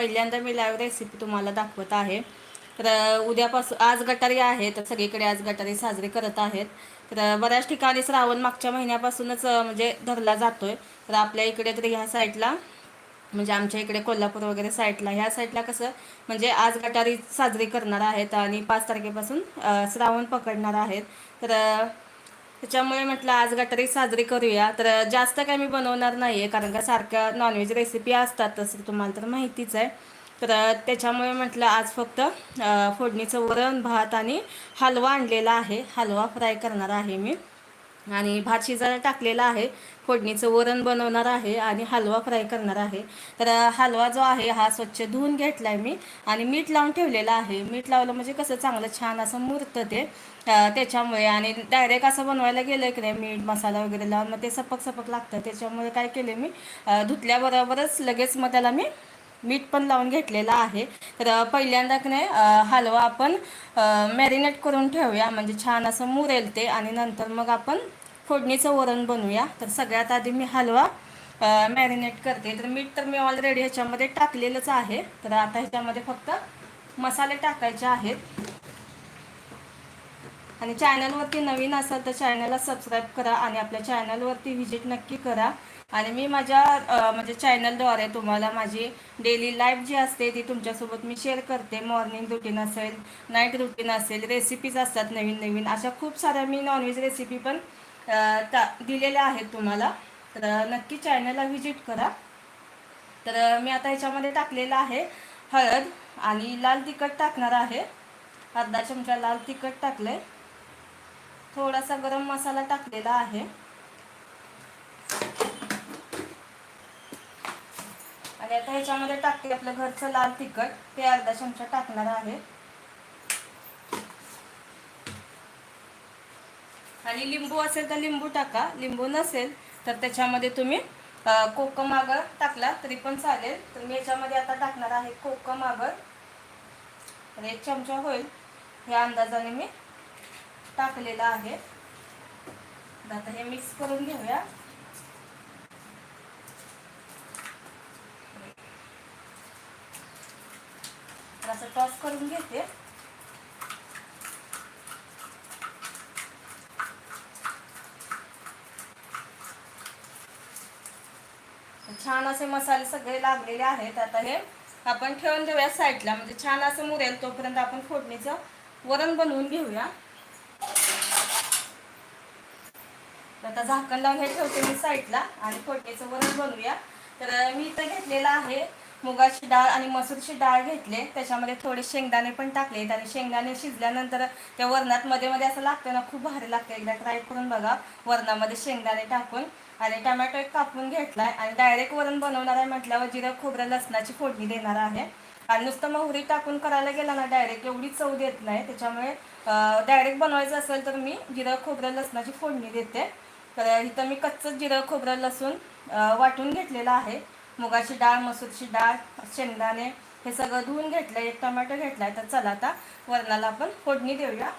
पहिल्यांदा मी live recipe तुम्हाला दाखवत आहे. तर उद्यापासून आज गटारी आहे तर सगळीकडे आज गटारी साजरी करत आहेत. तर बऱ्याच ठिकाणी श्रावण मागच्या महिन्यापासूनच म्हणजे धरला जातोय. तर आपल्या इकडे तर ह्या साईडला म्हणजे आमच्या इकडे कोल्हापूर वगैरे साईडला ह्या साईडला कसं म्हणजे आज गटारी साजरी करणार आहेत आणि पाच तारखेपासून श्रावण पकडणार आहेत. तर त्याच्यामुळे म्हटलं आज गटारी साजरी करूया. तर जास्त काय मी बनवणार नाही आहे कारण का सारख्या नॉनव्हेज रेसिपी असतात तसं तुम्हाला तर माहितीच आहे. तर त्याच्यामुळे म्हटलं आज फक्त फोडणीचं वरण भात आणि हलवा आणलेला आहे. हलवा फ्राय करणार आहे मी. आणि भात शिजायला टाकलेला आहे फोडणीचं वरण बनवणार आहे आणि हलवा फ्राय करणार आहे. तर हलवा जो आहे हा स्वच्छ धुवून घेतला आहे मी आणि मीठ लावून ठेवलेलं आहे. मीठ लावलं म्हणजे कसं चांगलं छान असं मुरतं ते त्याच्यामुळे आणि डायरेक्ट असं बनवायला गेलं की नाही मीठ मसाला वगैरे लावून मग ते सपक सपक लागतं. त्याच्यामुळे काय केले मी धुतल्याबरोबरच लगेच मग त्याला मी मीठ पण लावून घेतलेलं आहे. तर पहिल्यांदा की नाही हलवा आपण मॅरिनेट करून ठेवूया. म्हणजे छान असं मुरेल ते आणि नंतर मग आपण फोडणीचं वरण बनवूया. तर सगळ्यात आधी मी हलवा मॅरिनेट करते. तर मीठ तर मी ऑलरेडी ह्याच्यामध्ये टाकलेलंच आहे. तर आता ह्याच्यामध्ये फक्त मसाले टाकायचे आहेत. आणि चॅनलवरती नवीन असाल तर चॅनलला सबस्क्राईब करा आणि आपल्या चॅनलवरती व्हिजिट नक्की करा. आणि मी माझ्या म्हणजे चॅनलद्वारे तुम्हाला माझी डेली लाईफ जी असते ती तुमच्यासोबत मी शेअर करते. मॉर्निंग रुटीन असेल नाईट रुटीन असेल रेसिपीज असतात नवीन नवीन. अशा खूप साऱ्या मी नॉनव्हेज रेसिपी पण टा दिलेल्या आहेत तुम्हाला. तर नक्की चॅनलला व्हिजिट करा. तर मी आता ह्याच्यामध्ये टाकलेलं आहे हळद आणि लाल तिखट टाकणार आहे. अर्धा चमचा लाल तिखट टाकलं आहे थोडासा गरम मसाला टाकलेला आहे. आणि आता ह्याच्यामध्ये टाकते आपलं घरचं लाल तिखट. ते अर्धा चमचा टाकणार आहे. आणि लिंबू असेल तर लिंबू टाका. लिंबू नसेल तर त्याच्यामध्ये तुम्ही कोकम आगर टाकला तरी पण चालेल. तर मी याच्यामध्ये आता टाकणार आहे कोकम आगर एक चमचा होईल. ह्या अंदाजाने मी टाकलेला आहे. आता हे मिक्स करून घेऊया. असं टॉस करून घेते. छान असे मसाले सगळे लागलेले आहेत. आता हे आपण ठेवून देऊया साईडला म्हणजे छान असं मुरेल तोपर्यंत आपण फोडणीचं वरण बनवून घेऊया. आता झाकण लावून हे ठेवते मी साईडला आणि फोडणीचं वरण बनवूया. तर मी इथं घेतलेलं आहे मुगाची डाळ आणि मसूरची डाळ घेतले. त्याच्यामध्ये थोडे शेंगदाणे पण टाकलेत आणि शेंगदाणे शिजल्यानंतर त्या वरणात मध्ये मध्ये असं लागतं ना खूप भारी लागतं. एकदा ट्राय करून बघा. वरणामध्ये शेंगदाणे टाकून आणि टमॅटो एक कापून घेतलाय आणि डायरेक्ट वरण बनवणार आहे म्हटल्यावर जिरं खोबरं लसणाची फोडणी देणार आहे. आणि नुसतं मोहरी टाकून करायला गेला ना डायरेक्ट एवढी चव देत नाही. त्याच्यामुळे डायरेक्ट बनवायचं असेल तर मी जिरं खोबरं लसणाची फोडणी देते. तर इथं मी कच्चं जिरं खोबरं लसूण वाटून घेतलेलं आहे. मुगाची डाळ मसूरची डाळ शेंगदाणे हे सगळं धुवून घेतलंय एक टोमॅटो आहे तर चला आता वरणाला आपण फोडणी देऊया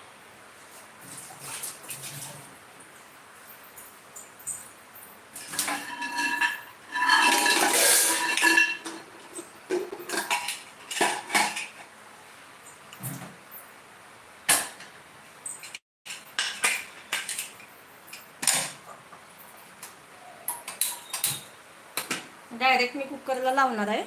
डायरेक्ट मी कुकरला लावणार आहे.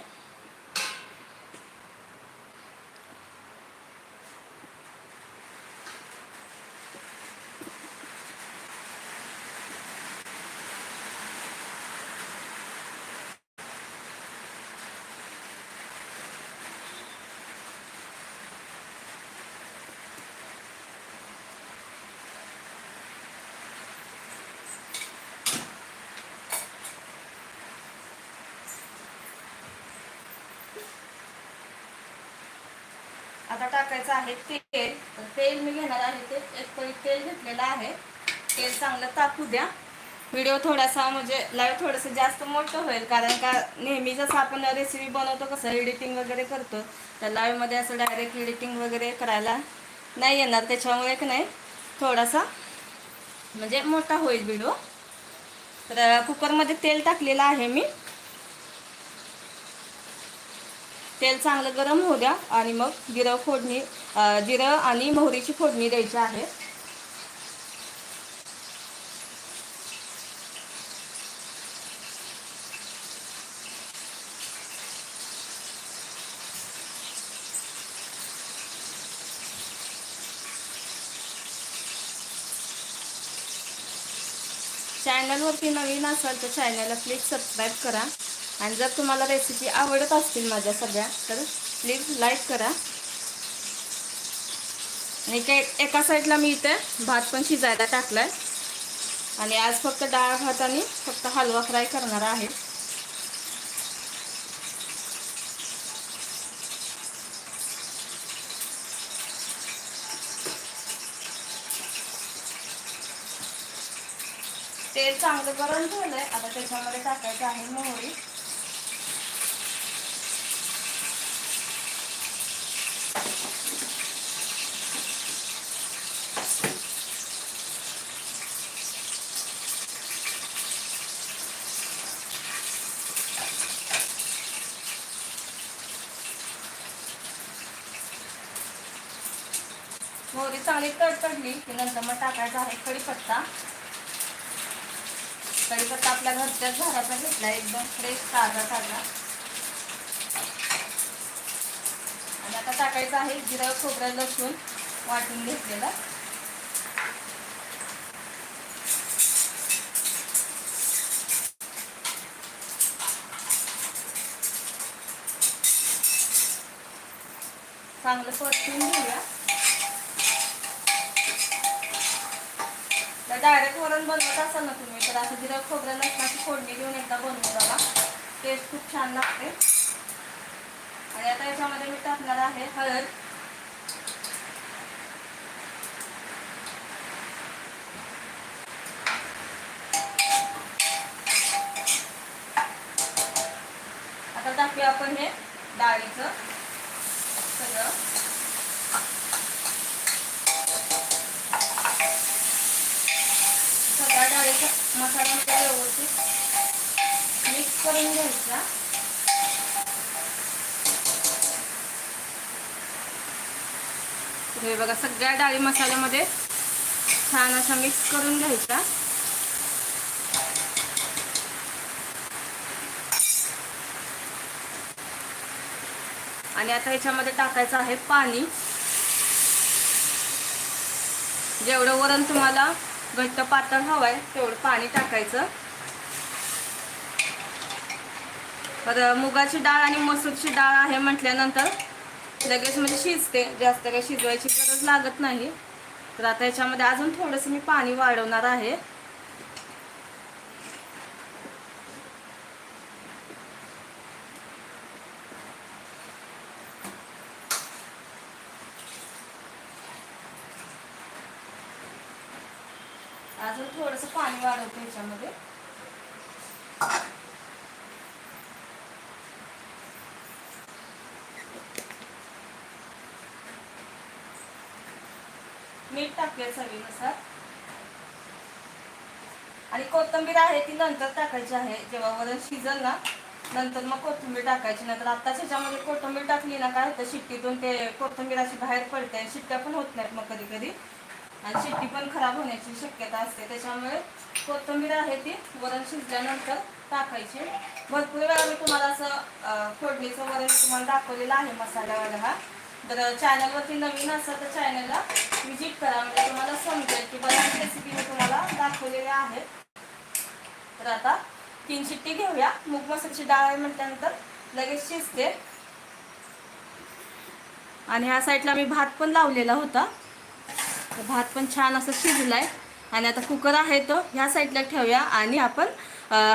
आता टाकायचं आहे तेल. तर तेल मी घेणार आहे ते एक पळी तेल घेतलेलं आहे. तेल चांगलं टाकू द्या. व्हिडिओ थोडासा म्हणजे लाईव्ह थोडंसं जास्त मोठं होईल कारण का नेहमी जसं आपण रेसिपी बनवतो कसं एडिटिंग वगैरे करतो तर लाईव्हमध्ये असं डायरेक्ट एडिटिंग वगैरे करायला नाही येणार. त्याच्यामुळे की नाही थोडासा म्हणजे मोठा होईल व्हिडिओ तर कुकरमध्ये तेल टाकलेलं आहे मी. तेल चांगलं गरम होऊ द्या आणि मग जिरं फोडणी जिरं आणि मोहरीची फोडणी द्यायची आहे. चॅनलवरती नवीन असाल तर चॅनलला प्लीज सबस्क्राईब करा. आणि जर तुम्हाला रेसिपी आवडत असतील माझ्या सगळ्या तर प्लीज लाईक करा. आणि काय एका साईडला मी इथे भात पण शिजायला टाकलाय. आणि आज फक्त डाळ भात आणि फक्त हलवा फ्राय करणार आहे. तेल चांगलं गरम झालंय आता त्याच्यामध्ये टाकायचं आहे मोहरी. मोहरी चांगली तडतडली की नंतर मग टाकायचा आहे कढीपत्ता. कढीपत्ता आपल्या घरच्याच झाडाचा घेतला एकदम फ्रेश ताजा ताजा. आणि आता टाकायचं आहे जिरं खोबरं लसूण वाटून घेतलेलं. चांगलं परतून घेऊया. डायरेक्ट वरण बनवत असाल ना तुम्ही तर असं जिरं खोबरं लसणाची फोडणी देऊन एकदा बनवून बघा. टेस्ट खूप छान लागते. आणि आता याच्यामध्ये मी टाकणार आहे हळद. आता टाकूया आपण हे डाळीचं सगळं. करायचा मसाला मसाल्यामध्ये व्यवस्थित मिक्स करून घ्यायचा. हे बघा सगळ्या डाळी मसाल्यामध्ये छान असा मिक्स करून घ्यायचा. आणि आता याच्यामध्ये टाकायचं आहे पाणी. जेवढं वरण तुम्हाला घट्ट पातळ हवंय तेवढं पाणी टाकायचं. तर मुगाची डाळ आणि मसूरची डाळ आहे म्हटल्यानंतर लगेच म्हणजे शिजते. जास्त काही शिजवायची गरज लागत नाही. तर आता याच्यामध्ये अजून थोडंसं मी पाणी वाढवणार आहे. अजून थोडंसं पाणी वाढवते ह्याच्यामध्ये मीठ टाकूया चवीनुसार. आणि कोथिंबीर आहे ती नंतर टाकायची आहे. जेव्हा वरण शिजल ना नंतर मग कोथिंबीर टाकायची. नंतर आत्ताच ह्याच्यामध्ये कोथिंबीर टाकली ना काय होतं शिट्टीतून ते कोथिंबीर अशी बाहेर पडते शिट्ट्या पण होत नाहीत मग कधी कधी आणि शिट्टी पण खराब होण्याची शक्यता असते. त्याच्यामुळे कोथिंबीर आहे ती वरण शिजल्यानंतर टाकायची. भरपूर वेळा मी तुम्हाला असं फोडणीचं वरण तुम्हाला दाखवलेलं आहे मसाल्यावाला हा. तर चॅनलवरती नवीन असेल तर चॅनलला विजिट करा. म्हणजे तुम्हाला समजेल की बऱ्याच रेसिपी मी तुम्हाला दाखवलेल्या आहेत. तर आता तीन शिट्टी घेऊया. मूग मसूरची डाळ आहे म्हटल्यानंतर लगेच शिजते. आणि ह्या साईडला मी भात पण लावलेला होता. तर भात पण छान असं शिजलाय. आणि आता कुकर आहे तो ह्या साईडला ठेवूया आणि आपण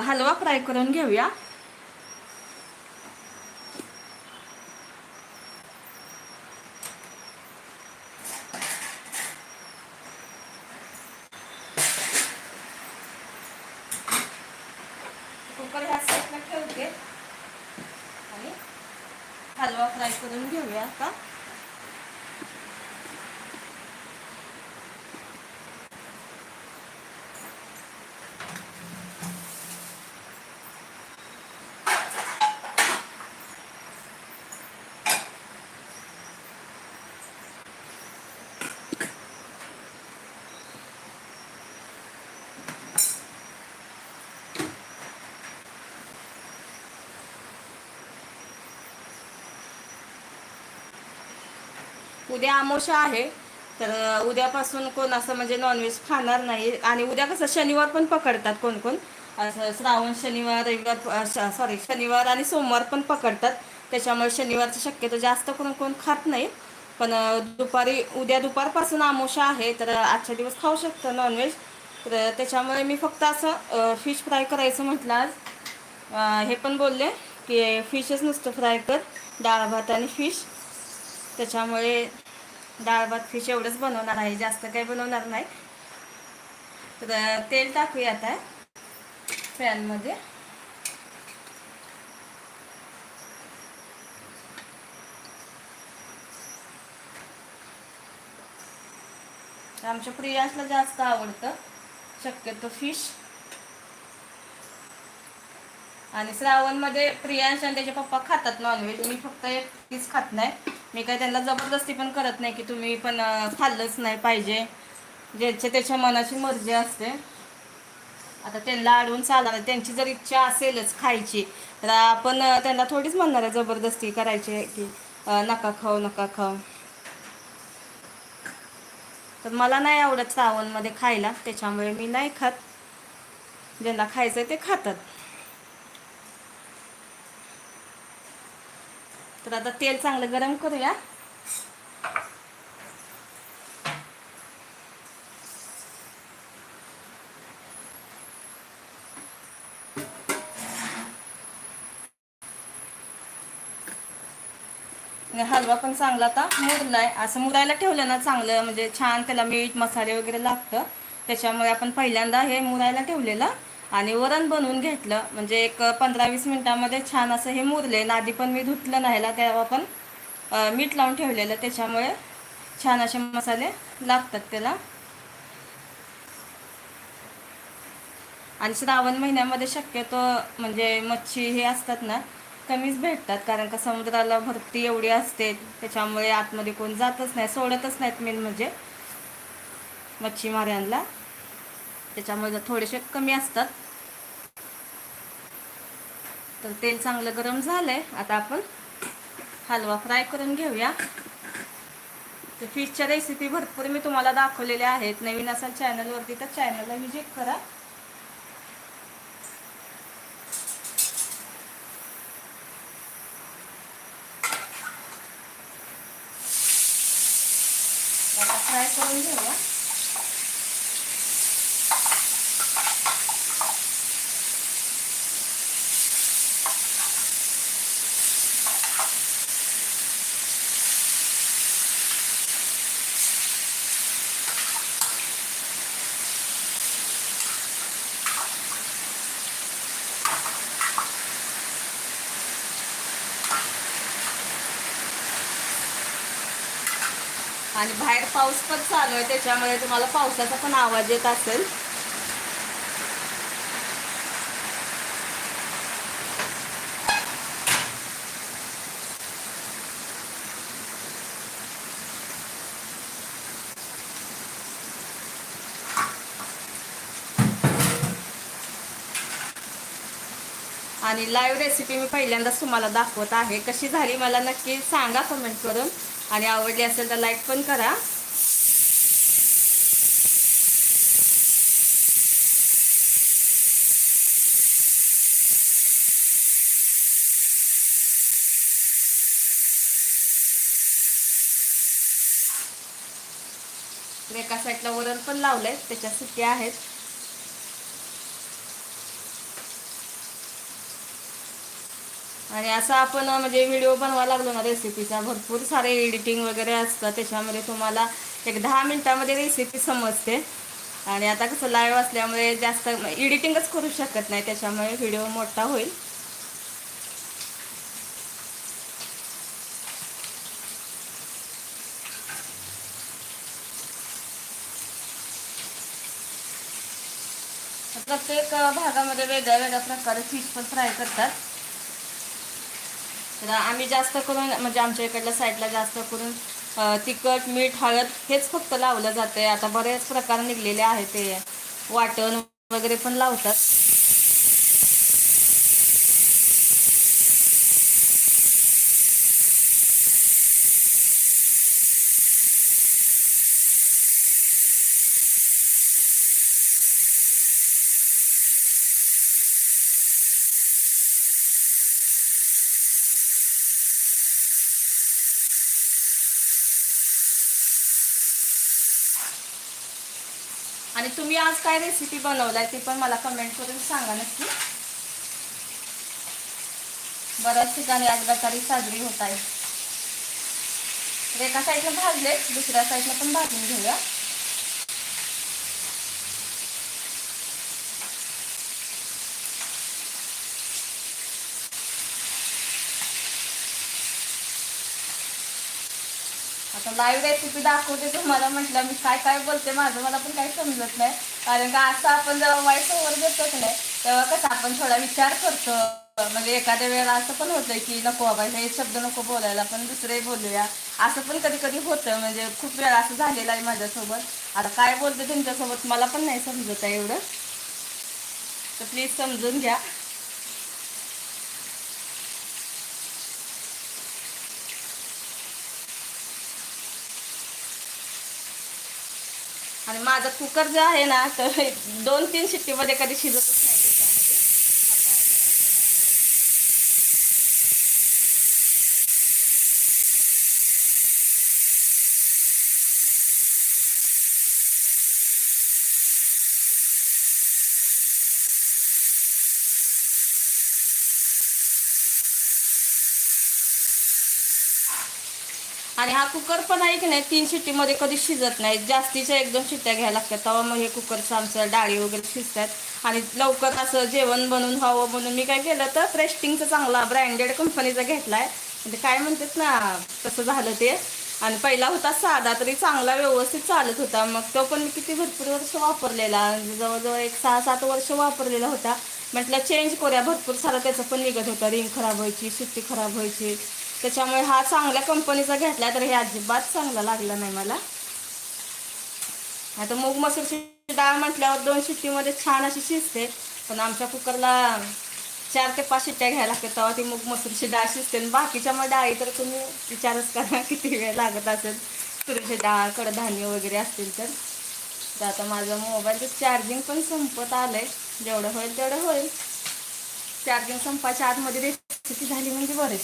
हलवा फ्राय करून घेऊया. कुकर ह्या साईडला ठेवते. आणि हलवा फ्राय करून घेऊया आता. उद्या आमोशा आहे. तर उद्यापासून कोण असं म्हणजे नॉनव्हेज खाणार नाही. आणि उद्या कसं शनिवार पण पकडतात कोण कोण. असं श्रावण शनिवार रविवार सॉरी शनिवार आणि सोमवार पण पकडतात. त्याच्यामुळे शनिवारची शक्यतो जास्त करून कोण खात नाही. पण दुपारी उद्या दुपारपासून आमोशा आहे. तर आजच्या दिवस खाऊ शकतं नॉनव्हेज तर त्याच्यामुळे मी फक्त असं फिश फ्राय करायचं म्हटलं आज. हे पण बोलले की फिशच नुसतं फ्राय कर. डाळ भात आणि फिश त्याच्यामुळे डाळ भात फिश एवढंच बनवणार आहे. जास्त काही बनवणार नाही. तर तेल टाकूया आता. पॅनमध्ये आमच्या प्रियासला जास्त आवडतं. शक्यतो फिश. आणि श्रावणमध्ये प्रियांश आणि त्याचे पप्पा खातात नॉनव्हेज मी फक्त एकटीच खात नाही. मी काय त्यांना जबरदस्ती पण करत नाही की तुम्ही पण खाल्लंच नाही पाहिजे. ज्याच्या त्याच्या मनाची मर्जी असते. आता त्यांना अडवून चालणार त्यांची जर इच्छा असेलच खायची तर आपण त्यांना थोडीच म्हणणार आहे जबरदस्ती करायची आहे की नका खाऊ नका खाऊ. तर मला नाही आवडत श्रावणमध्ये खायला त्याच्यामुळे मी नाही खात. ज्यांना खायचं ते खातात. तर आता तेल चांगलं गरम करूया. हलवा पण चांगला आता मुरलाय. असं मुरायला ठेवलं ना चांगलं म्हणजे छान त्याला मीठ मसाले वगैरे लागतं. त्याच्यामुळे आपण पहिल्यांदा हे मुरायला ठेवलेलं. आणि वरण बनवून घेतलं. म्हणजे एक पंधरा वीस मिनटामध्ये छान असं हे मुरले नादी पण मी धुतलं नाही तेव्हा पण मीठ लावून ठेवलेलं. त्याच्यामुळे छान असे मसाले लागतात त्याला. आणि श्रावण महिन्यामध्ये शक्यतो म्हणजे मच्छी हे असतात ना कमीच भेटतात. कारण का समुद्राला भरती एवढी असते. त्याच्यामुळे आतमध्ये कोण जातच नाही सोडतच नाहीत मेन म्हणजे मच्छीमाऱ्यांना त्याच्यामुळे जर थोडेसे कमी असतात. तर तेल चांगलं गरम झालंय. आता आपण हलवा फ्राय करून घेऊया. तर फिशच्या रेसिपी भरपूर मी तुम्हाला दाखवलेल्या आहेत. नवीन असाल चॅनलवरती तर चॅनलला व्हिजिट करा आता फ्राय करून घेऊया आणि बाहेर पाऊस पण चालू आहे त्याच्यामुळे तुम्हाला पावसाचा पण आवाज येत असेल. आणि लाईव्ह रेसिपी मी पहिल्यांदाच तुम्हाला दाखवत आहे. कशी झाली मला नक्की सांगा कमेंट करून. आणि आवडली असेल तर लाईक पण करा. एका साईडला वरण पण लावलंय त्याच्या सुट्ट्या आहेत. आणि असं आपण म्हणजे व्हिडिओ बनवा लागलो ना रेसिपीचा भरपूर सारे एडिटिंग वगैरे असतं त्याच्यामध्ये तुम्हाला एक दहा मिनटामध्ये रेसिपी समजते. आणि आता कसं लाईव्ह असल्यामुळे जास्त एडिटिंगच करू शकत नाही त्याच्यामुळे व्हिडिओ मोठा होईल. प्रत्येक भागामध्ये वेगळ्या वेगळ्या प्रकारे फिश पण फ्राय करतात. तर आम्ही जास्त करून म्हणजे आमच्या इकडल्या साईडला जास्त करून तिखट मीठ हळद हेच फक्त लावलं जाते आता बरेच प्रकार निघलेले आहेत ते. वाटण वगैरे पण लावतात. आणि तुम्ही आज काय रेसिपी बनवलाय ती पण मला कमेंट करून सांगा नक्की. बऱ्याच ठिकाणी आज गटारी साजरी होत आहे. एका साईडनं भाजले दुसऱ्या साईडनं पण भाजून घेऊया. आता लाईव्ह रेसिपी दाखवते तुम्हाला. म्हटलं मी काय काय बोलते माझं मला पण काही समजत नाही. कारण का असं आपण जेव्हा वाईट समोर घेतच की नाही तेव्हा कसं आपण थोडा विचार करतो. म्हणजे एखाद्या वेळेला असं पण होतं की नको बाबा हे शब्द नको बोलायला पण दुसरे बोलूया. असं पण कधी कधी होतं. म्हणजे खूप वेळा असं झालेलं आहे माझ्यासोबत. आता काय बोलते तुमच्यासोबत मला पण नाही समजत आहे एवढं. तर प्लीज समजून घ्या आणि माझा कुकर जो आहे ना तर दोन तीन शिट्टीमध्ये कधी शिजतच नाही. आणि हा कुकर पण आहे की नाही तीन शिट्टीमध्ये कधी शिजत नाही. जास्तीच्या एक दोन शिट्ट्या घ्यायला लागतात. तेव्हा मग हे कुकरचं आमचं डाळी वगैरे शिजतात. आणि लवकर असं जेवण बनवून व्हावं म्हणून मी काय केलं तर प्रेस्टिंगचं चांगला ब्रँडेड कंपनीचा घेतला आहे म्हणजे काय म्हणतात ना तसं झालं ते. आणि पहिला होता साधा तरी चांगला व्यवस्थित चालत होता. मग तो पण मी किती भरपूर वर्ष वापरलेला. म्हणजे जवळजवळ एक सहा सात वर्ष वापरलेला होता. म्हटलं चेंज करूया. भरपूर सारा त्याचं पण निघत होता. रिंग खराब व्हायची सुट्टी खराब व्हायची. त्याच्यामुळे हा चांगल्या कंपनीचा घेतला तर हे अजिबात चांगला लागला नाही मला. आता मूग मसूरची डाळ म्हटल्यावर दोन शिट्टीमध्ये छान अशी शिजते पण आमच्या कुकरला चार ते पाच शिट्ट्या घ्यायला लागतात तेव्हा ती मूग मसूरची डाळ शिजते. आणि बाकीच्या मग डाळी तर तुम्ही विचारच करा किती वेळ लागत असेल. तुरीची डाळ कडधान्य वगैरे असतील तर. तर आता माझं मोबाईलचं चार्जिंग पण संपत आलंय. जेवढं होईल तेवढं होईल. चार्जिंग संपायच्या आतमध्ये रेसिपी झाली म्हणजे बरेच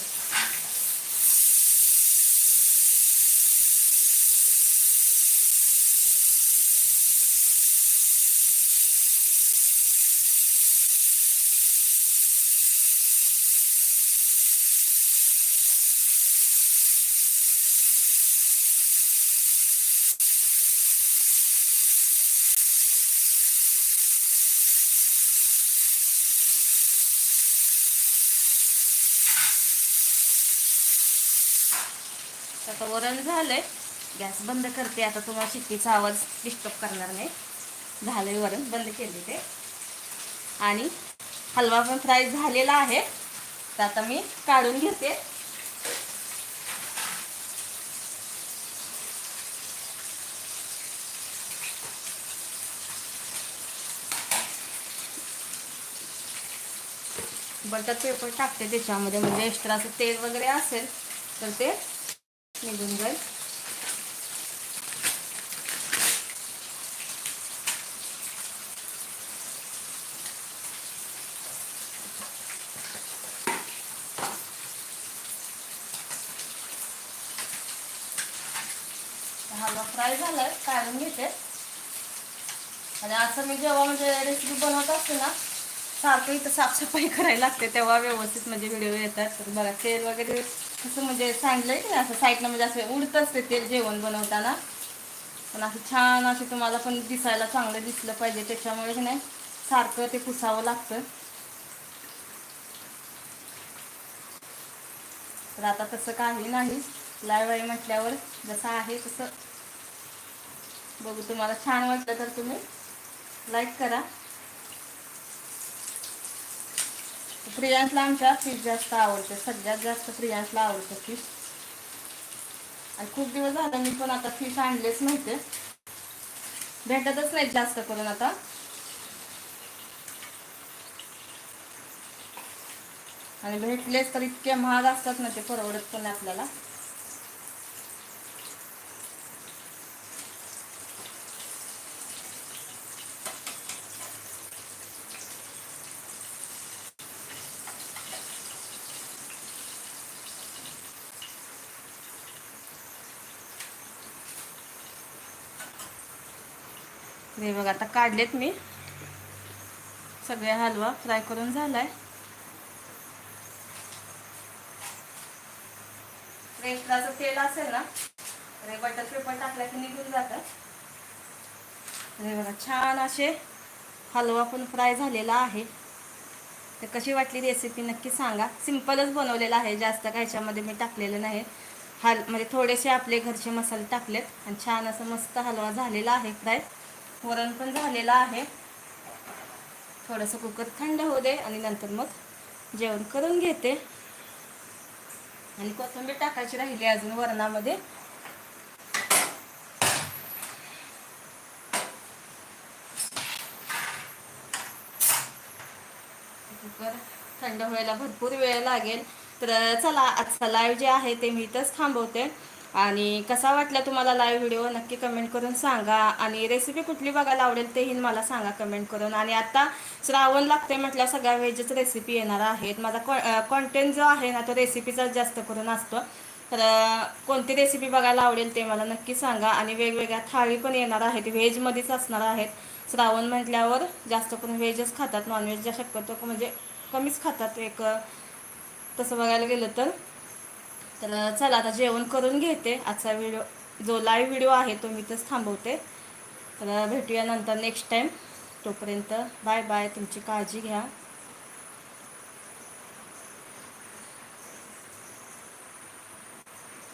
आता वरण झालंय. गॅस बंद करते. आता तुम्हाला शिट्टीचा आवाज डिस्टर्ब करणार नाही. झालंय वरण. बंद केले ते. आणि हलवा पण फ्राय झालेला आहे. तर आता मी काढून घेते. बटर पेपर टाकते त्याच्यामध्ये. म्हणजे एक्स्ट्रा असं तेल वगैरे असेल तर ते निघून जाईल. फ्राय झालाय काढून घेते. आणि असं मी जेव्हा म्हणजे रेसिपी बनवत असते ना सारखं इथं साफसफाई करायला लागते तेव्हा व्यवस्थित म्हणजे व्हिडिओ येतात. तर बघा तेल वगैरे असं म्हणजे सांडलंय की असं साईडनं म्हणजे असं उडत असते तेल जेवण बनवताना. पण असं छान असे तुम्हाला पण दिसायला चांगलं दिसलं पाहिजे त्याच्यामुळे की नाही सारखं ते पुसावं लागतं. तर आता तसं काही नाही. लाईव्ह म्हटल्यावर जसं आहे तसं बघू तुम्हाला छान वाटलं तर तुम्ही लाईक करा. प्रियांशला आमच्या फिश जास्त आवडते सगळ्यात जास्त प्रियांशला आवडतं फिश. आणि खूप दिवस झालं मी पण आता फिश आणलेच नव्हते. भेटतच नाही जास्त करून आता. आणि भेटलेच तर इतके महाग असतात ना ते परवडत पण आपल्याला. हे बघा आता काढलेत मी. सगळे हलवा फ्राय करून झालाय. रेशनाचं तेल असेल ना रे बटर पेपर टाकला की निघून जातं. हे बघा छान असे हलवा पण फ्राय झालेला आहे. तर कशी वाटली रेसिपी नक्की सांगा. सिम्पलच बनवलेला आहे जास्त काय मी टाकलेलं नाही. हल म्हणजे थोडेसे आपले घरचे मसाले टाकलेत आणि छान असं मस्त हलवा झालेला आहे फ्राय. वरण पण झालेलं आहे. थोडंसं कुकर थंड होऊ दे आणि नंतर मग जेवण करून घेते. आणि कोथिंबीर टाकायची राहिली अजून वरणामध्ये. कुकर थंड व्हायला भरपूर वेळ लागेल. तर चला आजचा लाईव्ह जे आहे ते मी इथंच थांबवते. आणि कसा वाटला तुम्हाला लाईव्ह व्हिडिओ नक्की कमेंट करून सांगा. आणि रेसिपी कुठली बघायला आवडेल तेही मला सांगा कमेंट करून. आणि आता श्रावण लागते म्हटल्या सगळ्या व्हेजच रेसिपी येणार आहेत. माझा कॉन्टेंट जो आहे ना तो रेसिपीचाच जास्त करून असतो. तर कोणती रेसिपी बघायला आवडेल ते मला नक्की सांगा. आणि वेगवेगळ्या थाळी पण येणार आहेत. व्हेजमध्येच असणार आहेत. श्रावण म्हटल्यावर जास्त करून व्हेजच खातात. नॉनव्हेज ज्या शक्यतो म्हणजे कमीच खातात. एक तसं बघायला गेलं तर. तर चला आता जेवण करून घेते. आजचा व्हिडिओ जो लाईव्ह व्हिडिओ आहे तो मी इथंच थांबवते. तर भेटूया नंतर नेक्स्ट टाईम तोपर्यंत बाय बाय तुमची काळजी घ्या.